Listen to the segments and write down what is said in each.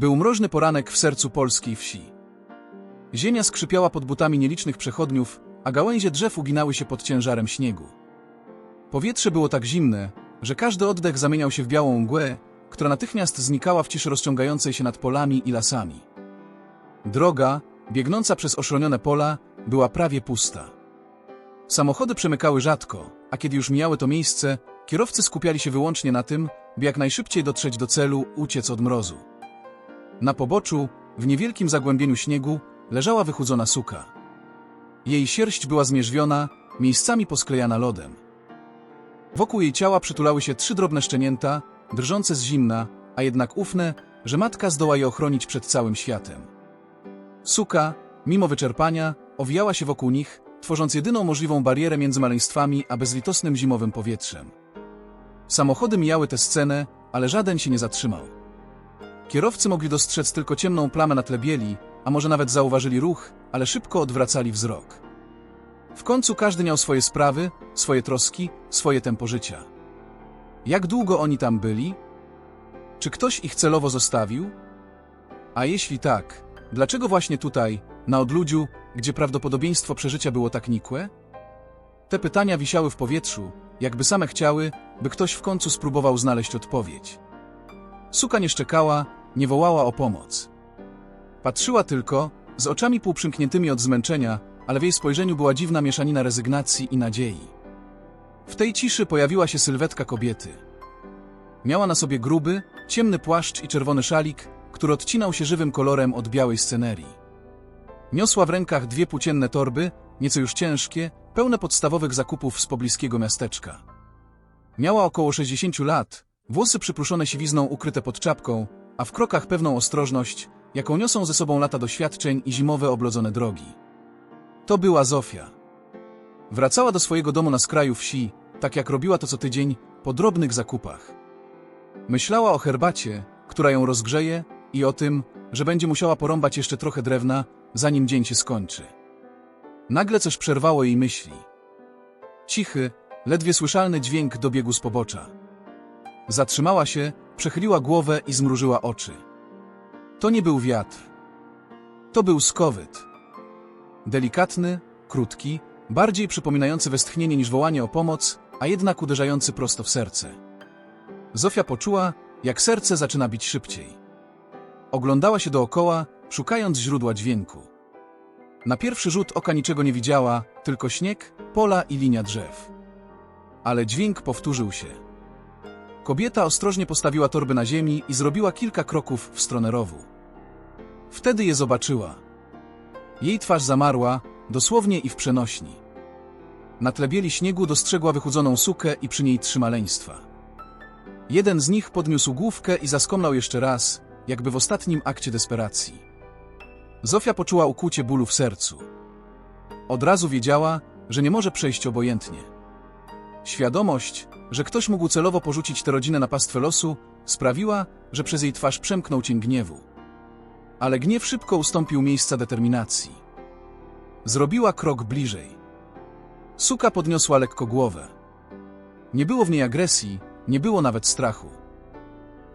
Był mroźny poranek w sercu polskiej wsi. Ziemia skrzypiała pod butami nielicznych przechodniów, a gałęzie drzew uginały się pod ciężarem śniegu. Powietrze było tak zimne, że każdy oddech zamieniał się w białą mgłę, która natychmiast znikała w ciszy rozciągającej się nad polami i lasami. Droga, biegnąca przez oszronione pola, była prawie pusta. Samochody przemykały rzadko, a kiedy już mijały to miejsce, kierowcy skupiali się wyłącznie na tym, by jak najszybciej dotrzeć do celu, uciec od mrozu. Na poboczu, w niewielkim zagłębieniu śniegu, leżała wychudzona suka. Jej sierść była zmierzwiona, miejscami posklejana lodem. Wokół jej ciała przytulały się trzy drobne szczenięta, drżące z zimna, a jednak ufne, że matka zdoła je ochronić przed całym światem. Suka, mimo wyczerpania, owijała się wokół nich, tworząc jedyną możliwą barierę między maleństwami a bezlitosnym zimowym powietrzem. Samochody mijały tę scenę, ale żaden się nie zatrzymał. Kierowcy mogli dostrzec tylko ciemną plamę na tle bieli, a może nawet zauważyli ruch, ale szybko odwracali wzrok. W końcu każdy miał swoje sprawy, swoje troski, swoje tempo życia. Jak długo oni tam byli? Czy ktoś ich celowo zostawił? A jeśli tak, dlaczego właśnie tutaj, na odludziu, gdzie prawdopodobieństwo przeżycia było tak nikłe? Te pytania wisiały w powietrzu, jakby same chciały, by ktoś w końcu spróbował znaleźć odpowiedź. Suka nie szczekała, nie wołała o pomoc. Patrzyła tylko, z oczami półprzymkniętymi od zmęczenia, ale w jej spojrzeniu była dziwna mieszanina rezygnacji i nadziei. W tej ciszy pojawiła się sylwetka kobiety. Miała na sobie gruby, ciemny płaszcz i czerwony szalik, który odcinał się żywym kolorem od białej scenerii. Niosła w rękach dwie płócienne torby, nieco już ciężkie, pełne podstawowych zakupów z pobliskiego miasteczka. Miała około 60 lat, włosy przypruszone siwizną ukryte pod czapką, a w krokach pewną ostrożność, jaką niosą ze sobą lata doświadczeń i zimowe oblodzone drogi. To była Zofia. Wracała do swojego domu na skraju wsi, tak jak robiła to co tydzień, po drobnych zakupach. Myślała o herbacie, która ją rozgrzeje i o tym, że będzie musiała porąbać jeszcze trochę drewna, zanim dzień się skończy. Nagle coś przerwało jej myśli. Cichy, ledwie słyszalny dźwięk dobiegł z pobocza. Zatrzymała się, przechyliła głowę i zmrużyła oczy. To nie był wiatr. To był skowyt. Delikatny, krótki, bardziej przypominający westchnienie niż wołanie o pomoc, a jednak uderzający prosto w serce. Zofia poczuła, jak serce zaczyna bić szybciej. Oglądała się dookoła, szukając źródła dźwięku. Na pierwszy rzut oka niczego nie widziała, tylko śnieg, pola i linia drzew. Ale dźwięk powtórzył się. Kobieta ostrożnie postawiła torby na ziemi i zrobiła kilka kroków w stronę rowu. Wtedy je zobaczyła. Jej twarz zamarła, dosłownie i w przenośni. Na tle bieli śniegu dostrzegła wychudzoną sukę i przy niej trzy maleństwa. Jeden z nich podniósł główkę i zaskomnał jeszcze raz, jakby w ostatnim akcie desperacji. Zofia poczuła ukłucie bólu w sercu. Od razu wiedziała, że nie może przejść obojętnie. Świadomość, że ktoś mógł celowo porzucić tę rodzinę na pastwę losu, sprawiła, że przez jej twarz przemknął cień gniewu. Ale gniew szybko ustąpił miejsca determinacji. Zrobiła krok bliżej. Suka podniosła lekko głowę. Nie było w niej agresji, nie było nawet strachu.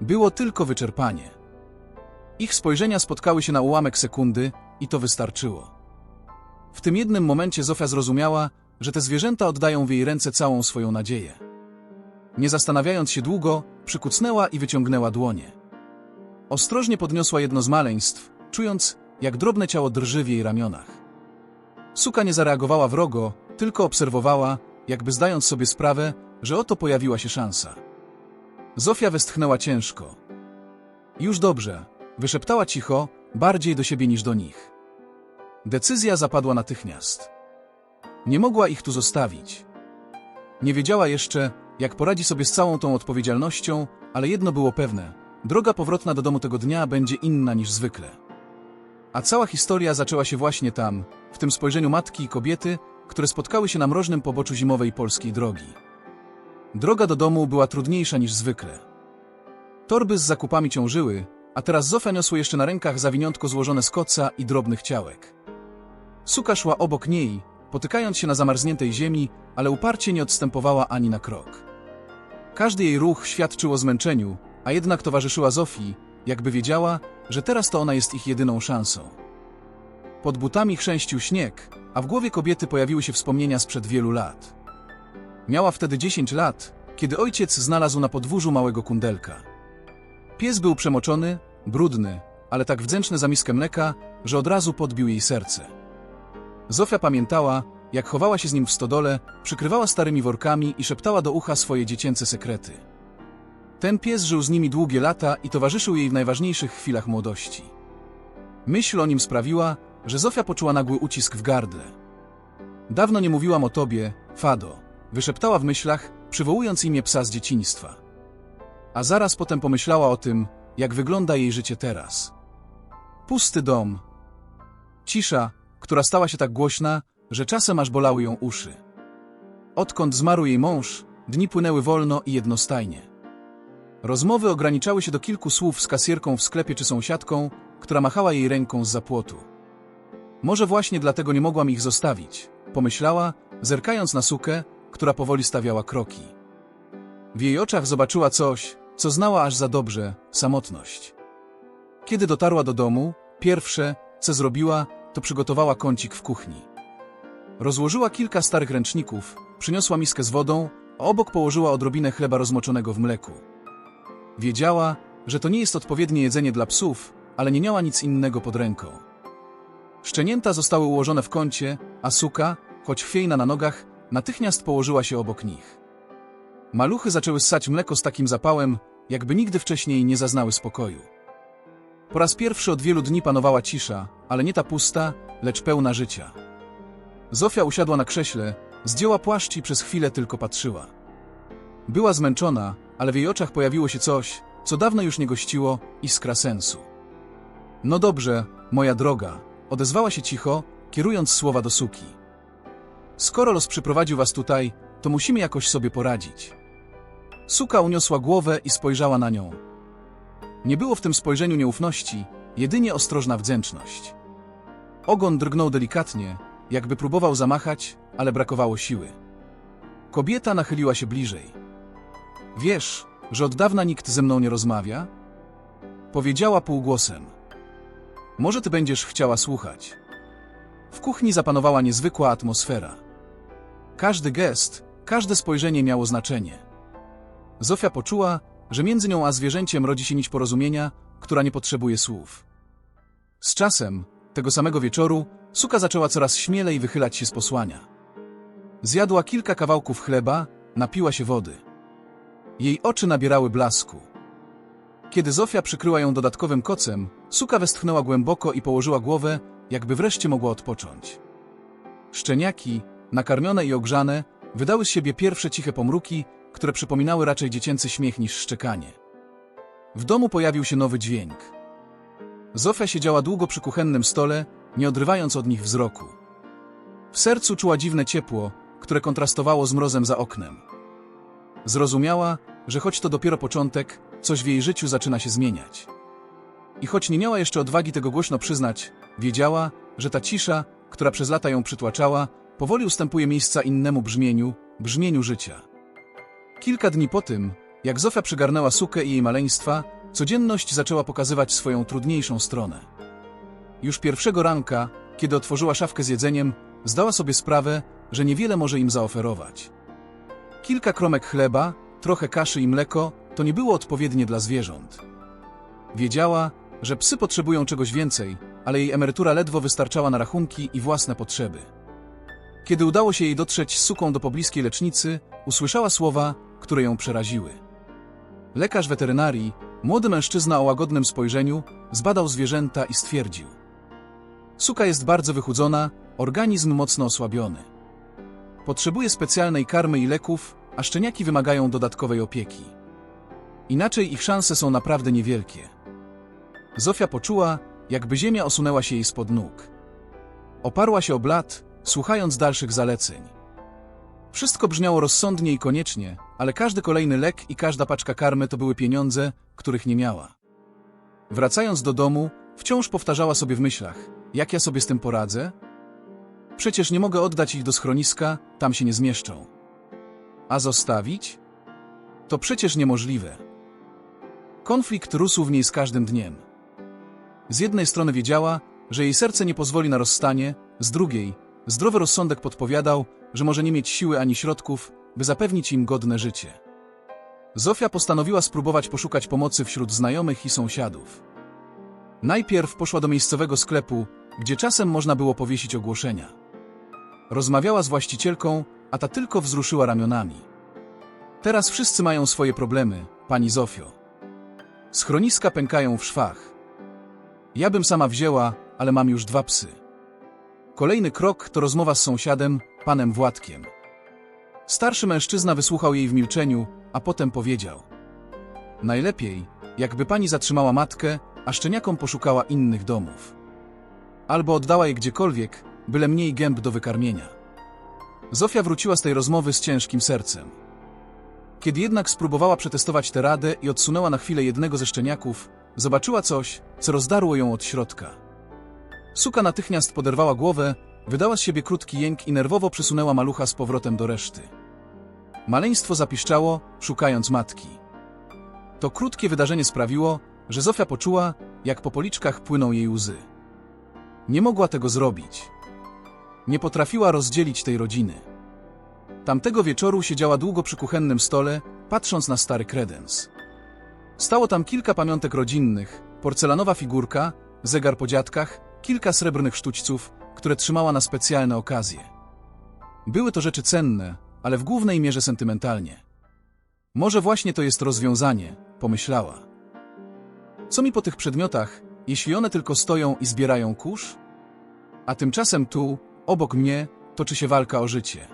Było tylko wyczerpanie. Ich spojrzenia spotkały się na ułamek sekundy i to wystarczyło. W tym jednym momencie Zofia zrozumiała, że te zwierzęta oddają w jej ręce całą swoją nadzieję. Nie zastanawiając się długo, przykucnęła i wyciągnęła dłonie. Ostrożnie podniosła jedno z maleństw, czując, jak drobne ciało drży w jej ramionach. Suka nie zareagowała wrogo, tylko obserwowała, jakby zdając sobie sprawę, że oto pojawiła się szansa. Zofia westchnęła ciężko. Już dobrze, wyszeptała cicho, bardziej do siebie niż do nich. Decyzja zapadła natychmiast. Nie mogła ich tu zostawić. Nie wiedziała jeszcze, jak poradzi sobie z całą tą odpowiedzialnością, ale jedno było pewne: droga powrotna do domu tego dnia będzie inna niż zwykle. A cała historia zaczęła się właśnie tam, w tym spojrzeniu matki i kobiety, które spotkały się na mroźnym poboczu zimowej polskiej drogi. Droga do domu była trudniejsza niż zwykle. Torby z zakupami ciążyły, a teraz Zofia niosła jeszcze na rękach zawiniątko złożone z koca i drobnych ciałek. Suka szła obok niej, potykając się na zamarzniętej ziemi, ale uparcie nie odstępowała ani na krok. Każdy jej ruch świadczył o zmęczeniu, a jednak towarzyszyła Zofii, jakby wiedziała, że teraz to ona jest ich jedyną szansą. Pod butami chrzęścił śnieg, a w głowie kobiety pojawiły się wspomnienia sprzed wielu lat. Miała wtedy 10 lat, kiedy ojciec znalazł na podwórzu małego kundelka. Pies był przemoczony, brudny, ale tak wdzięczny za miskę mleka, że od razu podbił jej serce. Zofia pamiętała, jak chowała się z nim w stodole, przykrywała starymi workami i szeptała do ucha swoje dziecięce sekrety. Ten pies żył z nimi długie lata i towarzyszył jej w najważniejszych chwilach młodości. Myśl o nim sprawiła, że Zofia poczuła nagły ucisk w gardle. Dawno nie mówiłam o tobie, Fado, wyszeptała w myślach, przywołując imię psa z dzieciństwa. A zaraz potem pomyślała o tym, jak wygląda jej życie teraz. Pusty dom. Cisza, która stała się tak głośna, że czasem aż bolały ją uszy. Odkąd zmarł jej mąż, dni płynęły wolno i jednostajnie. Rozmowy ograniczały się do kilku słów z kasierką w sklepie czy sąsiadką, która machała jej ręką z zapłotu. Może właśnie dlatego nie mogłam ich zostawić, pomyślała, zerkając na sukę, która powoli stawiała kroki. W jej oczach zobaczyła coś, co znała aż za dobrze samotność. Kiedy dotarła do domu, pierwsze, co zrobiła, to przygotowała kącik w kuchni. Rozłożyła kilka starych ręczników, przyniosła miskę z wodą, a obok położyła odrobinę chleba rozmoczonego w mleku. Wiedziała, że to nie jest odpowiednie jedzenie dla psów, ale nie miała nic innego pod ręką. Szczenięta zostały ułożone w kącie, a suka, choć chwiejna na nogach, natychmiast położyła się obok nich. Maluchy zaczęły ssać mleko z takim zapałem, jakby nigdy wcześniej nie zaznały spokoju. Po raz pierwszy od wielu dni panowała cisza, ale nie ta pusta, lecz pełna życia. Zofia usiadła na krześle, zdjęła płaszcz i przez chwilę tylko patrzyła. Była zmęczona, ale w jej oczach pojawiło się coś, co dawno już nie gościło, iskra sensu. No dobrze, moja droga, odezwała się cicho, kierując słowa do suki. Skoro los przyprowadził was tutaj, to musimy jakoś sobie poradzić. Suka uniosła głowę i spojrzała na nią. Nie było w tym spojrzeniu nieufności, jedynie ostrożna wdzięczność. Ogon drgnął delikatnie, jakby próbował zamachać, ale brakowało siły. Kobieta nachyliła się bliżej. Wiesz, że od dawna nikt ze mną nie rozmawia? Powiedziała półgłosem. Może ty będziesz chciała słuchać. W kuchni zapanowała niezwykła atmosfera. Każdy gest, każde spojrzenie miało znaczenie. Zofia poczuła, że między nią a zwierzęciem rodzi się nić porozumienia, która nie potrzebuje słów. Z czasem, tego samego wieczoru, suka zaczęła coraz śmielej wychylać się z posłania. Zjadła kilka kawałków chleba, napiła się wody. Jej oczy nabierały blasku. Kiedy Zofia przykryła ją dodatkowym kocem, suka westchnęła głęboko i położyła głowę, jakby wreszcie mogła odpocząć. Szczeniaki, nakarmione i ogrzane, wydały z siebie pierwsze ciche pomruki, które przypominały raczej dziecięcy śmiech niż szczekanie. W domu pojawił się nowy dźwięk. Zofia siedziała długo przy kuchennym stole, nie odrywając od nich wzroku. W sercu czuła dziwne ciepło, które kontrastowało z mrozem za oknem. Zrozumiała, że choć to dopiero początek, coś w jej życiu zaczyna się zmieniać. I choć nie miała jeszcze odwagi tego głośno przyznać, wiedziała, że ta cisza, która przez lata ją przytłaczała, powoli ustępuje miejsca innemu brzmieniu, brzmieniu życia. Kilka dni po tym, jak Zofia przygarnęła sukę i jej maleństwa, codzienność zaczęła pokazywać swoją trudniejszą stronę. Już pierwszego ranka, kiedy otworzyła szafkę z jedzeniem, zdała sobie sprawę, że niewiele może im zaoferować. Kilka kromek chleba, trochę kaszy i mleko to nie było odpowiednie dla zwierząt. Wiedziała, że psy potrzebują czegoś więcej, ale jej emerytura ledwo wystarczała na rachunki i własne potrzeby. Kiedy udało się jej dotrzeć z suką do pobliskiej lecznicy, usłyszała słowa, które ją przeraziły. Lekarz weterynarii, młody mężczyzna o łagodnym spojrzeniu, zbadał zwierzęta i stwierdził. Suka jest bardzo wychudzona, organizm mocno osłabiony. Potrzebuje specjalnej karmy i leków, a szczeniaki wymagają dodatkowej opieki. Inaczej ich szanse są naprawdę niewielkie. Zofia poczuła, jakby ziemia osunęła się jej spod nóg. Oparła się o blat, słuchając dalszych zaleceń. Wszystko brzmiało rozsądnie i koniecznie, ale każdy kolejny lek i każda paczka karmy to były pieniądze, których nie miała. Wracając do domu, wciąż powtarzała sobie w myślach, jak ja sobie z tym poradzę? Przecież nie mogę oddać ich do schroniska, tam się nie zmieszczą. A zostawić? To przecież niemożliwe. Konflikt rósł w niej z każdym dniem. Z jednej strony wiedziała, że jej serce nie pozwoli na rozstanie, z drugiej zdrowy rozsądek podpowiadał, że może nie mieć siły ani środków, by zapewnić im godne życie. Zofia postanowiła spróbować poszukać pomocy wśród znajomych i sąsiadów. Najpierw poszła do miejscowego sklepu, gdzie czasem można było powiesić ogłoszenia. Rozmawiała z właścicielką, a ta tylko wzruszyła ramionami. Teraz wszyscy mają swoje problemy, pani Zofio. Schroniska pękają w szwach. Ja bym sama wzięła, ale mam już dwa psy. Kolejny krok to rozmowa z sąsiadem, panem Władkiem. Starszy mężczyzna wysłuchał jej w milczeniu, a potem powiedział: Najlepiej, jakby pani zatrzymała matkę, a szczeniakom poszukała innych domów. Albo oddała je gdziekolwiek, byle mniej gęb do wykarmienia. Zofia wróciła z tej rozmowy z ciężkim sercem. Kiedy jednak spróbowała przetestować tę radę i odsunęła na chwilę jednego ze szczeniaków, zobaczyła coś, co rozdarło ją od środka. Suka natychmiast poderwała głowę, wydała z siebie krótki jęk i nerwowo przesunęła malucha z powrotem do reszty. Maleństwo zapiszczało, szukając matki. To krótkie wydarzenie sprawiło, że Zofia poczuła, jak po policzkach płyną jej łzy. Nie mogła tego zrobić. Nie potrafiła rozdzielić tej rodziny. Tamtego wieczoru siedziała długo przy kuchennym stole, patrząc na stary kredens. Stało tam kilka pamiątek rodzinnych, porcelanowa figurka, zegar po dziadkach, kilka srebrnych sztućców, które trzymała na specjalne okazje. Były to rzeczy cenne, ale w głównej mierze sentymentalnie. Może właśnie to jest rozwiązanie, pomyślała. Co mi po tych przedmiotach, jeśli one tylko stoją i zbierają kurz? A tymczasem tu, obok mnie, toczy się walka o życie.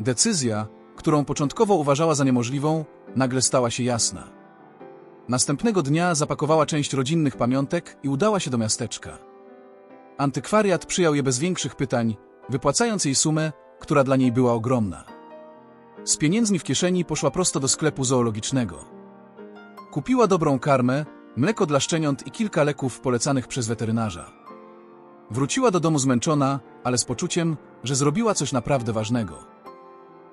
Decyzja, którą początkowo uważała za niemożliwą, nagle stała się jasna. Następnego dnia zapakowała część rodzinnych pamiątek i udała się do miasteczka. Antykwariat przyjął je bez większych pytań, wypłacając jej sumę, która dla niej była ogromna. Z pieniędzmi w kieszeni poszła prosto do sklepu zoologicznego. Kupiła dobrą karmę, mleko dla szczeniąt i kilka leków polecanych przez weterynarza. Wróciła do domu zmęczona, ale z poczuciem, że zrobiła coś naprawdę ważnego.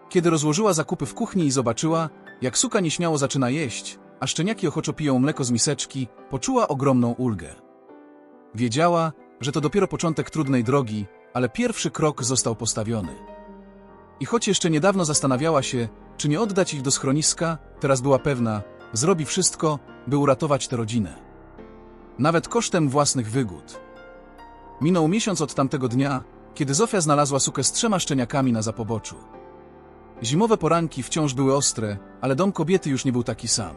Kiedy rozłożyła zakupy w kuchni i zobaczyła, jak suka nieśmiało zaczyna jeść, a szczeniaki ochoczo piją mleko z miseczki, poczuła ogromną ulgę. Wiedziała, że to dopiero początek trudnej drogi, ale pierwszy krok został postawiony. I choć jeszcze niedawno zastanawiała się, czy nie oddać ich do schroniska, teraz była pewna, zrobi wszystko, by uratować tę rodzinę. Nawet kosztem własnych wygód. Minął miesiąc od tamtego dnia, kiedy Zofia znalazła sukę z trzema szczeniakami na zapoboczu. Zimowe poranki wciąż były ostre, ale dom kobiety już nie był taki sam.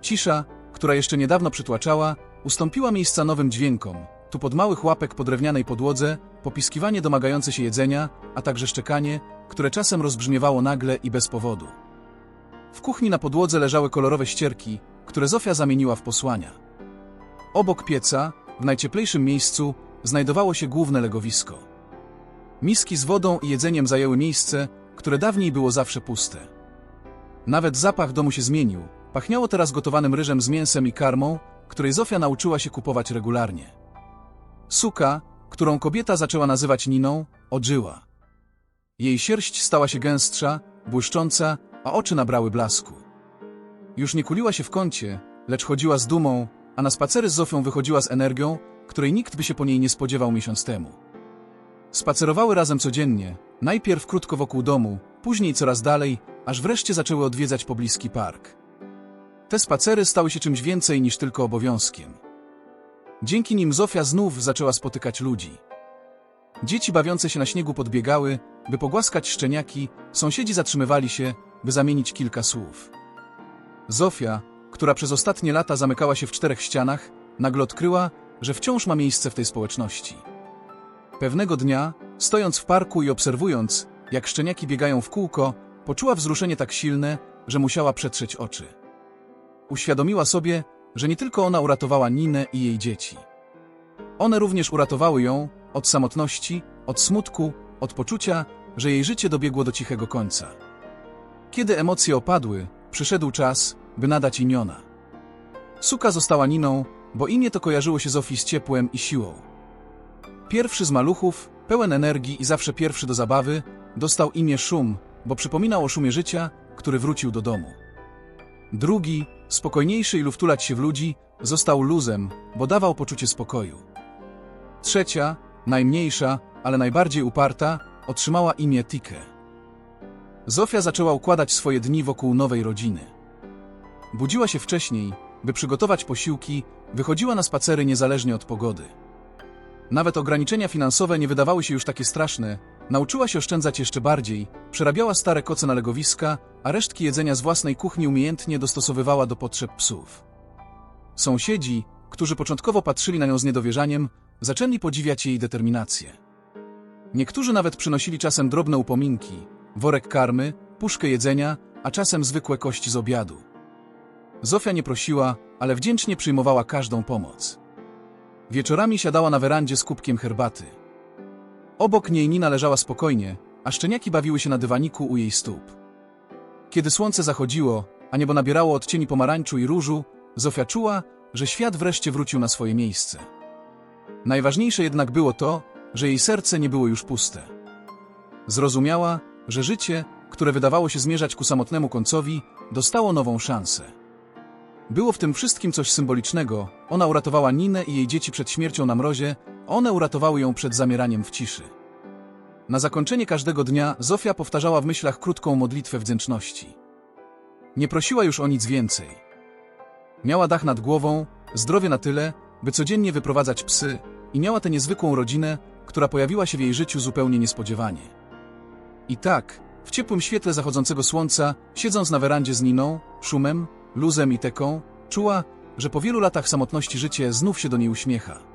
Cisza, która jeszcze niedawno przytłaczała, ustąpiła miejsca nowym dźwiękom, tu pod małych łapek po drewnianej podłodze, popiskiwanie domagające się jedzenia, a także szczekanie, które czasem rozbrzmiewało nagle i bez powodu. W kuchni na podłodze leżały kolorowe ścierki, które Zofia zamieniła w posłania. Obok pieca, w najcieplejszym miejscu, znajdowało się główne legowisko. Miski z wodą i jedzeniem zajęły miejsce, które dawniej było zawsze puste. Nawet zapach domu się zmienił, pachniało teraz gotowanym ryżem z mięsem i karmą, której Zofia nauczyła się kupować regularnie. Suka, którą kobieta zaczęła nazywać Niną, odżyła. Jej sierść stała się gęstsza, błyszcząca, a oczy nabrały blasku. Już nie kuliła się w kącie, lecz chodziła z dumą, a na spacery z Zofią wychodziła z energią, której nikt by się po niej nie spodziewał miesiąc temu. Spacerowały razem codziennie, najpierw krótko wokół domu, później coraz dalej, aż wreszcie zaczęły odwiedzać pobliski park. Te spacery stały się czymś więcej niż tylko obowiązkiem. Dzięki nim Zofia znów zaczęła spotykać ludzi. Dzieci bawiące się na śniegu podbiegały, by pogłaskać szczeniaki, sąsiedzi zatrzymywali się, by zamienić kilka słów. Zofia, która przez ostatnie lata zamykała się w czterech ścianach, nagle odkryła, że wciąż ma miejsce w tej społeczności. Pewnego dnia, stojąc w parku i obserwując, jak szczeniaki biegają w kółko, poczuła wzruszenie tak silne, że musiała przetrzeć oczy. Uświadomiła sobie, że nie tylko ona uratowała Ninę i jej dzieci. One również uratowały ją od samotności, od smutku, od poczucia, że jej życie dobiegło do cichego końca. Kiedy emocje opadły, przyszedł czas, by nadać imiona. Suka została Niną, bo imię to kojarzyło się Zofii z ciepłem i siłą. Pierwszy z maluchów, pełen energii i zawsze pierwszy do zabawy, dostał imię Szum, bo przypominał o szumie życia, który wrócił do domu. Drugi, spokojniejszy i luftulać się w ludzi, został luzem, bo dawał poczucie spokoju. Trzecia, najmniejsza, ale najbardziej uparta, otrzymała imię Tike. Zofia zaczęła układać swoje dni wokół nowej rodziny. Budziła się wcześniej, by przygotować posiłki, wychodziła na spacery niezależnie od pogody. Nawet ograniczenia finansowe nie wydawały się już takie straszne, nauczyła się oszczędzać jeszcze bardziej, przerabiała stare koce na legowiska, a resztki jedzenia z własnej kuchni umiejętnie dostosowywała do potrzeb psów. Sąsiedzi, którzy początkowo patrzyli na nią z niedowierzaniem, zaczęli podziwiać jej determinację. Niektórzy nawet przynosili czasem drobne upominki, worek karmy, puszkę jedzenia, a czasem zwykłe kości z obiadu. Zofia nie prosiła, ale wdzięcznie przyjmowała każdą pomoc. Wieczorami siadała na werandzie z kubkiem herbaty. Obok niej Nina leżała spokojnie, a szczeniaki bawiły się na dywaniku u jej stóp. Kiedy słońce zachodziło, a niebo nabierało odcieni pomarańczu i różu, Zofia czuła, że świat wreszcie wrócił na swoje miejsce. Najważniejsze jednak było to, że jej serce nie było już puste. Zrozumiała, że życie, które wydawało się zmierzać ku samotnemu końcowi, dostało nową szansę. Było w tym wszystkim coś symbolicznego. Ona uratowała Ninę i jej dzieci przed śmiercią na mrozie, one uratowały ją przed zamieraniem w ciszy. Na zakończenie każdego dnia Zofia powtarzała w myślach krótką modlitwę wdzięczności. Nie prosiła już o nic więcej. Miała dach nad głową, zdrowie na tyle, by codziennie wyprowadzać psy i miała tę niezwykłą rodzinę, która pojawiła się w jej życiu zupełnie niespodziewanie. I tak, w ciepłym świetle zachodzącego słońca, siedząc na werandzie z Niną, szumem, luzem i teką, czuła, że po wielu latach samotności życie znów się do niej uśmiecha.